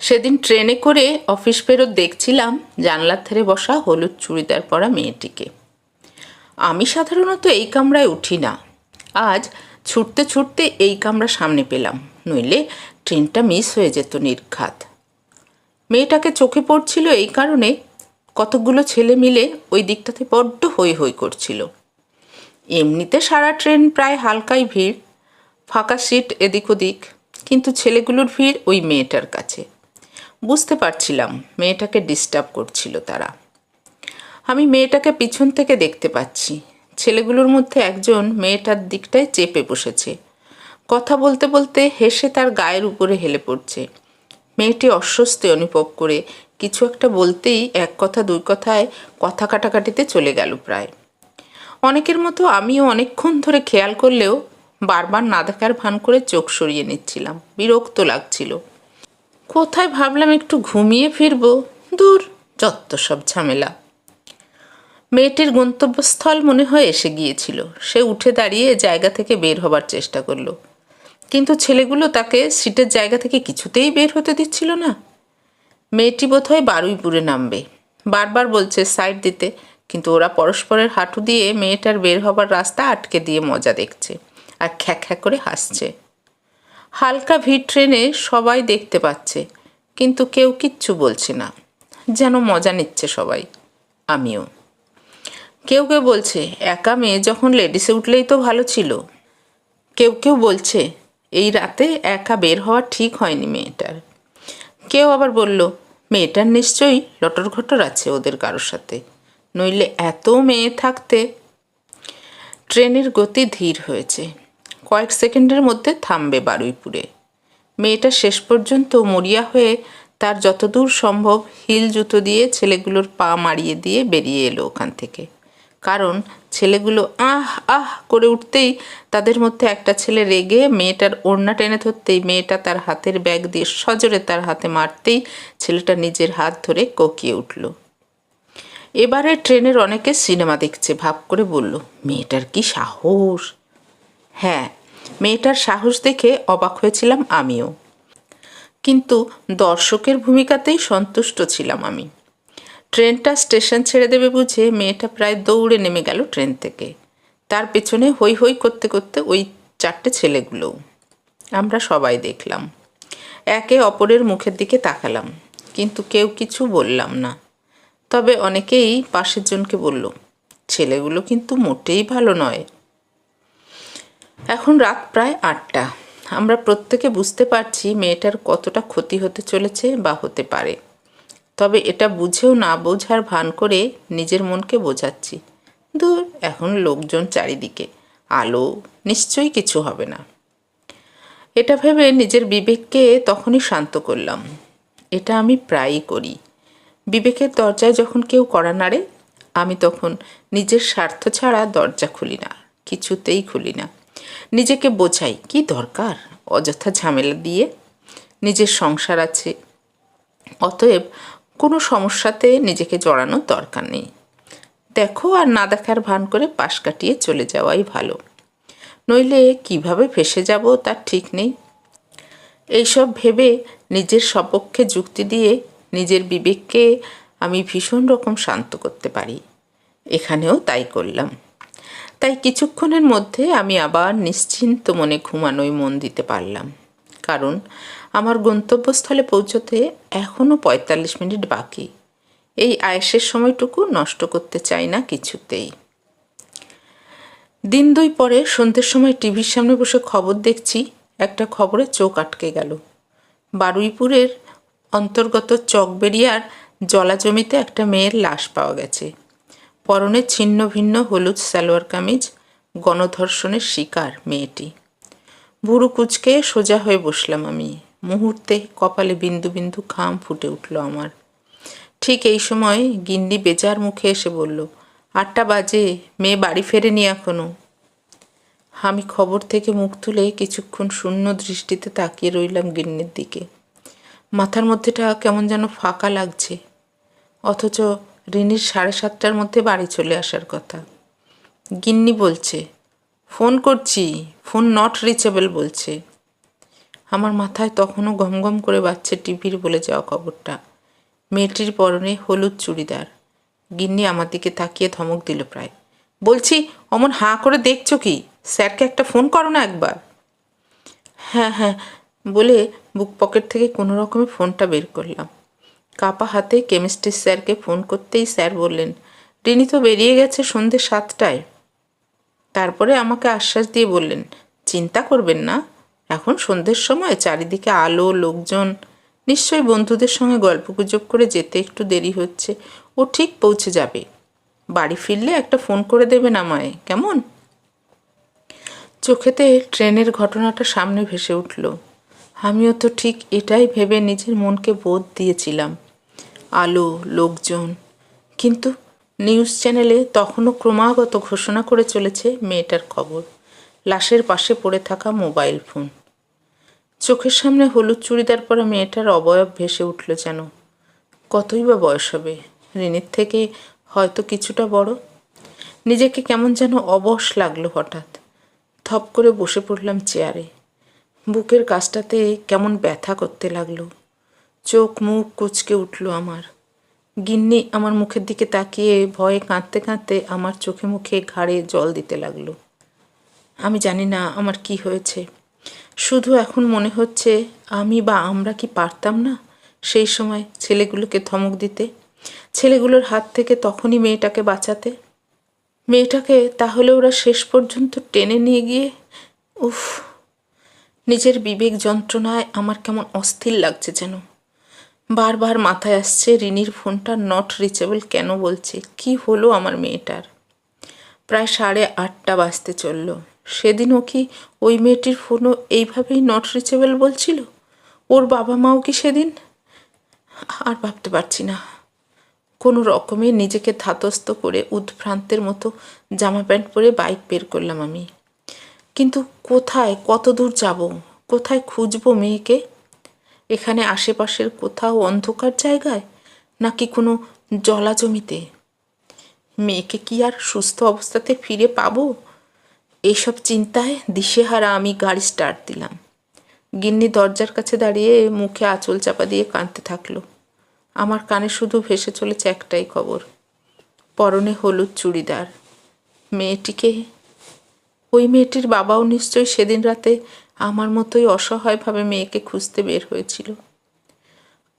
সেদিন ট্রেনে করে অফিস ফেরত দেখছিলাম জানলার ধারে বসা হলুদ চুড়িদার পরা মেয়েটিকে। আমি সাধারণত এই কামরায় উঠি না। আজ ছুটতে ছুটতে এই কামরা সামনে পেলাম, নইলে ট্রেনটা মিস হয়ে যেত নির্ঘাত। মেয়েটাকে চোখে পড়ছিল এই কারণে কতকগুলো ছেলে মিলে ওই দিকটাতে বড্ড হই হই করছিল। এমনিতে সারা ট্রেন প্রায় হালকাই ভিড়, ফাঁকা সিট এদিক ওদিক, কিন্তু ছেলেগুলোর ভিড় ওই মেয়েটার কাছে। বুঝতে পারছিলাম মেয়েটাকে ডিস্টার্ব করছিল তারা। আমি মেয়েটাকে পিছন থেকে দেখতে পাচ্ছি। ছেলেগুলোর মধ্যে একজন মেয়েটার দিকটায় চেপে বসেছে। কথা বলতে বলতে হেসে তার গায়ের উপরে হেলে পড়ছে। মেয়েটি অস্বস্তি অনুভব করে কিছু একটা বলতেই এক কথা দুই কথায় কথা কাটাকাটিতে চলে গেল প্রায়। অনেকের মতো আমিও অনেকক্ষণ ধরে খেয়াল করলেও বারবার না দেখার ভান করে চোখ সরিয়ে নিচ্ছিলাম। বিরক্ত লাগছিল। কোথায় ভাবলাম একটু ঘুমিয়ে ফিরবো? দূর, যত সব ঝামেলা। মেয়েটির গন্তব্যস্থল মনে হয় এসে গিয়েছিল। সে উঠে দাঁড়িয়ে জায়গা থেকে বের হবার চেষ্টা করল। কিন্তু ছেলেগুলো তাকে সিটের জায়গা থেকে কিছুতেই বের হতে দিচ্ছিল না। মেয়েটি বোধহয় বারুইপুরে নামবে। বারবার বলছে সাইড দিতে, কিন্তু ওরা পরস্পরের হাঁটু দিয়ে মেয়েটার বের হবার রাস্তা আটকে দিয়ে মজা দেখছে। আর খ্যাক খ্যাক করে হাসছে। হালকা ভিড় ট্রেনে সবাই দেখতে পাচ্ছে, কিন্তু কেউ কিচ্ছু বলছে না। যেন মজা নিচ্ছে সবাই, আমিও। কেউ কেউ বলছে, একা মেয়ে যখন লেডিসে উঠলেই তো ভালো ছিল। কেউ কেউ বলছে, এই রাতে একা বের হওয়া ঠিক হয়নি মেয়েটার। কেউ আবার বলল, মেয়েটার নিশ্চয়ই লটর ঘটর আছে ওদের কারোর সাথে, নইলে এত মেয়ে থাকতে। ট্রেনের গতি ধীর হয়েছে। কয়েক সেকেন্ডের মধ্যে থামবে বারুইপুরে। মেয়েটা শেষ পর্যন্ত মরিয়া হয়ে তার যতদূর সম্ভব হিল জুতো দিয়ে ছেলেগুলোর পা মারিয়ে দিয়ে বেরিয়ে এলো ওখান থেকে। কারণ ছেলেগুলো আহ আহ করে উঠতেই তাদের মধ্যে একটা ছেলে রেগে মেয়েটার ওড়না টেনে ধরতেই মেয়েটা তার হাতের ব্যাগ দিয়ে সজোরে তার হাতে মারতেই ছেলেটা নিজের হাত ধরে কোকিয়ে উঠল। এবারে ট্রেনের অনেকে সিনেমা দেখছে, ভাব করে বলল, মেয়েটার কি সাহস? হ্যাঁ মেয়েটার সাহস দেখে অবাক হয়েছিলাম আমিও। কিন্তু দর্শকের ভূমিকাতেই সন্তুষ্ট ছিলাম আমি। ট্রেনটা স্টেশন ছেড়ে দেবে বুঝে মেয়েটা প্রায় দৌড়ে নেমে গেল ট্রেন থেকে। তার পেছনে হই হই করতে করতে ওই চারটে ছেলেগুলোও। আমরা সবাই দেখলাম। একে অপরের মুখের দিকে তাকালাম, কিন্তু কেউ কিছু বললাম না। তবে অনেকেই পাশের জনকে বলল, ছেলেগুলো কিন্তু মোটেই ভালো নয়। এখন রাত প্রায় আটটা। আমরা প্রত্যেকে বুঝতে পারছি মেয়েটার কতটা ক্ষতি হতে চলেছে বা হতে পারে। তবে এটা বুঝেও না বোঝার ভান করে নিজের মনকে বোঝাচ্ছি। দূর এখন লোকজন চারিদিকে। আলো, নিশ্চয়ই কিছু হবে না। এটা ভেবে নিজের বিবেককে তখনই শান্ত করলাম। এটা আমি প্রায়ই করি। বিবেকের দরজায় যখন কেউ করা নাড়ে, আমি তখন নিজের স্বার্থ ছাড়া দরজা খুলি না, কিছুতেই খুলি না। নিজেকে বোঝাই। কি দরকার? অযথা ঝামেলা দিয়ে নিজের সংসার আছে। অতএব কোনো সমস্যাতে নিজেকে জড়ানোর দরকার নেই। দেখো আর না দেখার ভান করে পাশ কাটিয়ে চলে যাওয়াই ভালো। নইলে কীভাবে ফেসে যাব তার ঠিক নেই। এইসব ভেবে নিজের সপক্ষে যুক্তি দিয়ে নিজের বিবেককে আমি ভীষণ রকম শান্ত করতে পারি। এখানেও তাই করলাম। তাই কিছুক্ষণের মধ্যে আমি আবার নিশ্চিন্ত মনে ঘুমানোই মন দিতে পারলাম। কারণ আমার গন্তব্যস্থলে পৌঁছতে এখনও পঁয়তাল্লিশ মিনিট বাকি। এই আয়েসের সময়টুকু নষ্ট করতে চাই না কিছুতেই। দিন দুই পরে সন্ধ্যের সময় টিভির সামনে বসে খবর দেখছি, একটা খবরে চোখ আটকে গেল। বারুইপুরের অন্তর্গত চকবেরিয়ার জলা জমিতে একটা মেয়ের লাশ পাওয়া গেছে। পরনে ছিন্ন ভিন্ন হলুদ সালোয়ার কামিজ, গণধর্ষণের শিকার মেয়েটি। বুড়ো কুচকে সোজা হয়ে বসলাম আমি। মুহূর্তে কপালে বিন্দু বিন্দু ঘাম ফুটে উঠল আমার। ঠিক এই সময় গিন্নি বেজার মুখে এসে বলল, আটটা বাজে, মেয়ে বাড়ি ফেরেনি এখনও? আমি খবর থেকে মুখ তুলে কিছুক্ষণ শূন্য দৃষ্টিতে তাকিয়ে রইলাম গিন্নির দিকে। মাথার মধ্যেটা কেমন যেন ফাঁকা লাগছে। অথচ রিনির সাড়ে সাতটার মধ্যে বাড়ি চলে আসার কথা। গিন্নি বলছে, ফোন করছি, ফোন নট রিচেবল, বলছে। আমার মাথায় তখনও গমগম করে বাচ্চে টিভির বলে যাওয়া খবরটা। মেয়েটির পরনে হলুদ চুড়িদার। গিন্নি আমার দিকে তাকিয়ে ধমক দিল প্রায়। বলছি, অমন হাঁ করে দেখছ কি? স্যারকে একটা ফোন করো না একবার। হ্যাঁ হ্যাঁ বলে বুক পকেট থেকে কোনো রকমে ফোনটা বের করলাম। কাপা হাতে কেমিস্ট্রি স্যারকে ফোন করতেই স্যার বললেন, রিনি তো বেরিয়ে গেছে সন্ধ্যে সাতটায়। তারপরে আমাকে আশ্বাস দিয়ে বললেন, চিন্তা করবেন না, এখন সন্ধ্যের সময় চারিদিকে আলো, লোকজন, নিশ্চয়ই বন্ধুদের সঙ্গে গল্পগুজব করে যেতে একটু দেরি হচ্ছে, ও ঠিক পৌঁছে যাবে। বাড়ি ফিরলে একটা ফোন করে দেবেন আমায়, কেমন? চোখেতে ট্রেনের ঘটনাটা সামনে ভেসে উঠল। আমিও তো ঠিক এটাই ভেবে নিজের মনকে বোধ দিয়েছিলাম। আলো, লোকজন। কিন্তু নিউজ চ্যানেলে তখনও ক্রমাগত ঘোষণা করে চলেছে মেয়েটার খবর। লাশের পাশে পড়ে থাকা মোবাইল ফোন। চোখের সামনে হলুদ চুড়িদার পরা মেয়েটার অবয়ব ভেসে উঠল যেন। কতই বা বয়স হবে? ঋণের থেকে হয়তো কিছুটা বড়। নিজেকে কেমন যেন অবশ লাগল হঠাৎ। থপ করে বসে পড়লাম চেয়ারে। বুকের কাজটাতে কেমন ব্যথা করতে লাগল। চোখ মুখ কুচকে উঠল আমার। গিন্নি আমার মুখের দিকে তাকিয়ে ভয়ে কাঁদতে কাঁদতে আমার চোখে মুখে ঘাড়ে জল দিতে লাগল। আমি জানি না আমার কি হয়েছে। শুধু এখন মনে হচ্ছে আমি বা আমরা কি পারতাম না সেই সময় ছেলেগুলোকে ধমক দিতে, ছেলেগুলোর হাত থেকে তখনই মেয়েটাকে বাঁচাতে। মেয়েটাকে তাহলে ওরা শেষ পর্যন্ত টেনে নিয়ে গিয়ে, উফ, নিজের বিবেক যন্ত্রণায় আমার কেমন অস্থির লাগছে যেন। বারবার মাথায় আসছে রিনির ফোনটা নট রিচেবল কেন বলছে? কি হলো আমার মেয়েটার? প্রায় সাড়ে আটটা বাজতে চলল। সেদিনও কি ওই মেয়েটির ফোনও এইভাবেই নট রিচেবল বলছিল? ওর বাবা মাও কি সেদিন? আর ভাবতে পারছি না। কোনো রকমে নিজেকে ধাতস্থ করে উদ্ভ্রান্তের মতো জামা প্যান্ট পরে বাইক বের করলাম আমি। কিন্তু কোথায়? কত দূর যাব? কোথায় খুঁজবো মেয়েকে? এখানে আশেপাশের কোথাও অন্ধকার জায়গায়? নাকি কোনো জলা জমিতে মেয়েকে কি আর সুস্থ অবস্থাতে ফিরে পাবো? এইসব চিন্তায় দিশেহারা আমি গাড়ি স্টার্ট দিলাম। গিন্নি দরজার কাছে দাঁড়িয়ে মুখে আঁচল চাপা দিয়ে কাঁদতে থাকল। আমার কানে শুধু ভেসে চলেছে একটাই খবর। পরনে হলুদ চুড়িদার। মেয়েটিকে ওই মেয়েটির বাবাও নিশ্চয়ই সেদিন রাতে আমার মতোই অসহায়ভাবে মেয়েকে খুঁজতে বের হয়েছিল।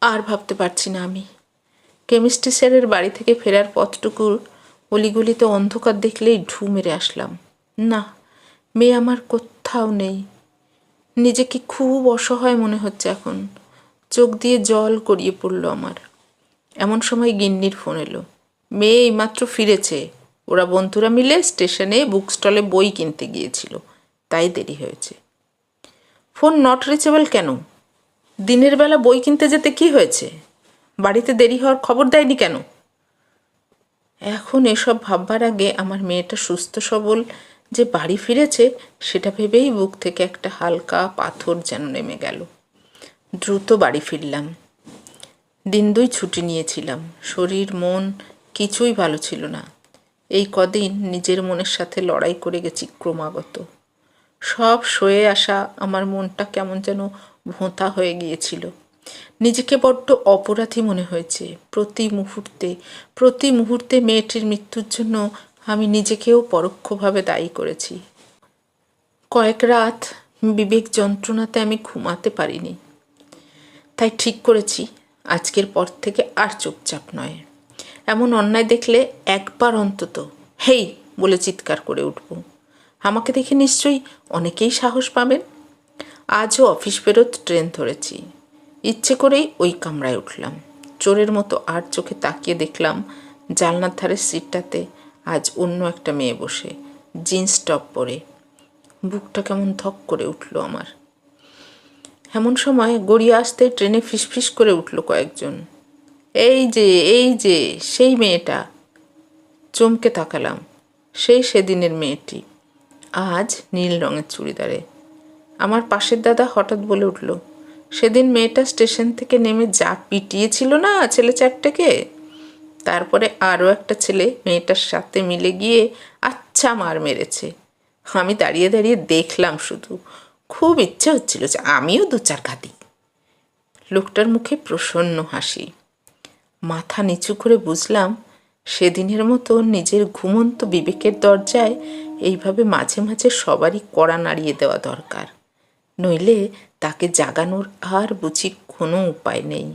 আর ভাবতে পারছি না আমি। কেমিস্ট্রি স্যারের বাড়ি থেকে ফেরার পথটুকুর অলিগলিতে অন্ধকার দেখলেই ঢু মেরে আসলাম। না, মেয়ে আমার কোথাও নেই। নিজেকে খুব অসহায় মনে হচ্ছে এখন। চোখ দিয়ে জল গড়িয়ে পড়ল আমার। এমন সময় গিন্নির ফোন এলো। মেয়ে এইমাত্র ফিরেছে। ওরা বন্ধুরা মিলে স্টেশনে বুক স্টলে বই কিনতে গিয়েছিল। তাই দেরি হয়েছে। ফোন নট রিচেবল কেন? দিনের বেলা বই কিনতে যেতে কি হয়েছে? বাড়িতে দেরি হওয়ার খবর দেয়নি কেন? এখন এসব ভাববার আগে আমার মেয়েটা সুস্থ সবল যে বাড়ি ফিরেছে, সেটা ভেবেই বুক থেকে একটা হালকা পাথর যেন নেমে গেল। দ্রুত বাড়ি ফিরলাম। দিন দুই ছুটি নিয়েছিলাম। শরীর, মন কিছুই ভালো ছিল না। এই কদিন নিজের মনের সাথে লড়াই করে গেছি ক্রমাগত। সব সয়ে আসা আমার মনটা কেমন যেন ভোঁতা হয়ে গিয়েছিল। নিজেকে বড্ড অপরাধী মনে হয়েছে। প্রতি মুহূর্তে প্রতি মুহূর্তে মেয়েটির মৃত্যুর জন্য আমি নিজেকেও পরোক্ষভাবে দায়ী করেছি। কয়েক রাত বিবেক যন্ত্রণাতে আমি ঘুমাতে পারিনি। তাই ঠিক করেছি, আজকের পর থেকে আর চুপচাপ নয়। এমন অন্যায় দেখলে একবার অন্তত, হেই বলে চিৎকার করে উঠব। আমাকে দেখে নিশ্চয়ই অনেকেই সাহস পাবেন। আজও অফিস ফেরত ট্রেন ধরেছি। ইচ্ছে করেই ওই কামরায় উঠলাম। চোরের মতো আর চোখে তাকিয়ে দেখলাম জালনার ধারের সিটটাতে আজ অন্য একটা মেয়ে বসে, জিন্স টপ পরে। বুকটা কেমন ধক করে উঠল আমার। এমন সময় গড়িয়ে আসতে ট্রেনে ফিসফিস করে উঠল কয়েকজন। এই যে এই যে, সেই মেয়েটা। চমকে তাকালাম। সেই সেদিনের মেয়েটি। আজ নীল রঙের চুড়িদারে। আমার পাশের দাদা হঠাৎ বলে উঠল, সেদিন মেয়েটা স্টেশন থেকে নেমে যা পিটিয়েছিল না ছেলে চারটেকে? তারপরে আরও একটা ছেলে মেয়েটার সাথে মিলে গিয়ে আচ্ছা মার মেরেছে। আমি দাঁড়িয়ে দাঁড়িয়ে দেখলাম শুধু। খুব ইচ্ছে হচ্ছিল যে আমিও দু চার খা দিই লোকটার মুখে প্রসন্ন হাসি। মাথা নিচু করে বুঝলাম সেদিনের মতো নিজের ঘুমন্ত বিবেকের দরজায় এইভাবে মাঝে মাঝে সবারই কড়া নাড়িয়ে দেওয়া দরকার। নইলে তাকে জাগানোর আর বুঝি কোনো উপায় নেই।